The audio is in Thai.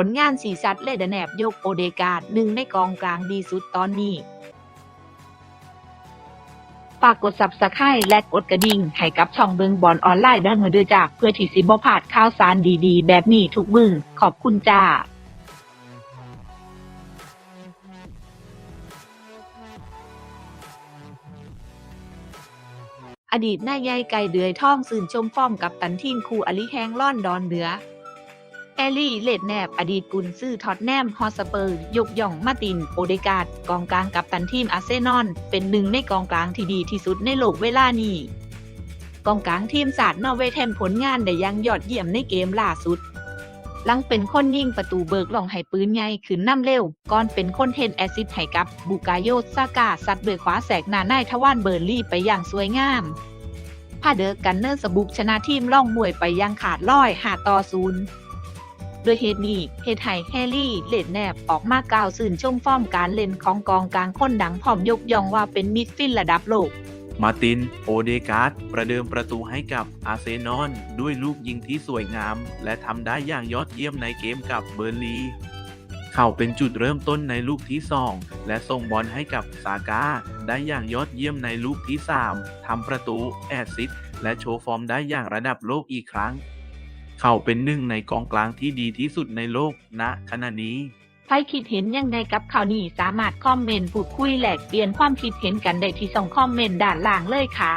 ผลงานสีสัดเลดแนบยกโอเดการ์ดหนึ่งในกองกลางดีสุดตอนนี้ฝากกด Subscribe และกดกระดิ่งให้กับช่องเบิงบอลออนไลน์ด้เด้อจ้าเพื่อที่สิบ่พลาดข่าวสารดีๆ แบบนี้ทุกมือขอบคุณจ้าอดีตนายใหญ่ไก่เดือยท่องสื่นชมฟ้อมกับตันทีมครูอลิแฮงล่อนดอนเหนือ แอลลี่เลดแนบ อดีตกุนซื่อท็อตแนมฮอสเปอร์ ยกย่องมาติน โอเดกาดกองกลางกับตันทีมอาร์เซนอลเป็นหนึ่งในกองกลางที่ดีที่สุดในโลกเวลานี้กองกลางทีมศาสตร์นอร์เวย์แทนผลงานได้ยังยอดเยี่ยมในเกมล่าสุด หลังเป็นคนยิงประตูเบิกหล่องให้ปืนใหญ่ขึ้นน้ำเร็ว ก่อนเป็นคนเทนแอซิสต์ให้กับบูกาโยซากาซัดด้วยขวาแสกหน้านาทวานเบอร์ลี่ไปอย่างสวยงามพาเดอร์กันเนอร์สบุกชนะทีมล่องมวยไปยังขาดร้อยหาต่อศูนย์ โดยเหตุนี้เหตุให้แฮร์รี่เลดแนบออกมากล่าวสื่นชมฟอร์มการเล่นของกองกลางคนดังพร้อมยกย่องว่าเป็นมิดฟิลด์ระดับโลก มาร์ติน โอเดการ์ดประเดิมประตูให้กับอาร์เซนอลด้วยลูกยิงที่สวยงาม และทำได้อย่างยอดเยี่ยมในเกมกับเบอร์ลีเขาเป็นจุดเริ่มต้นในลูกที่ 2 และส่งบอลให้กับซาก้า ได้อย่างยอดเยี่ยมในลูกที่ 3ทำประตู แอดซิสต์และโชว์ฟอร์มได้อย่างระดับโลกอีกครั้ง เขาเป็นหนึ่งในกองกลางที่ดีที่สุดในโลกณขณะนี้ใครคิดเห็นยังไงกับข่าวนี้สามารถคอมเมนต์พูดคุยแลกเปลี่ยนความคิดเห็นกันได้ที่ช่องคอมเมนต์ด้านล่างเลยค่ะ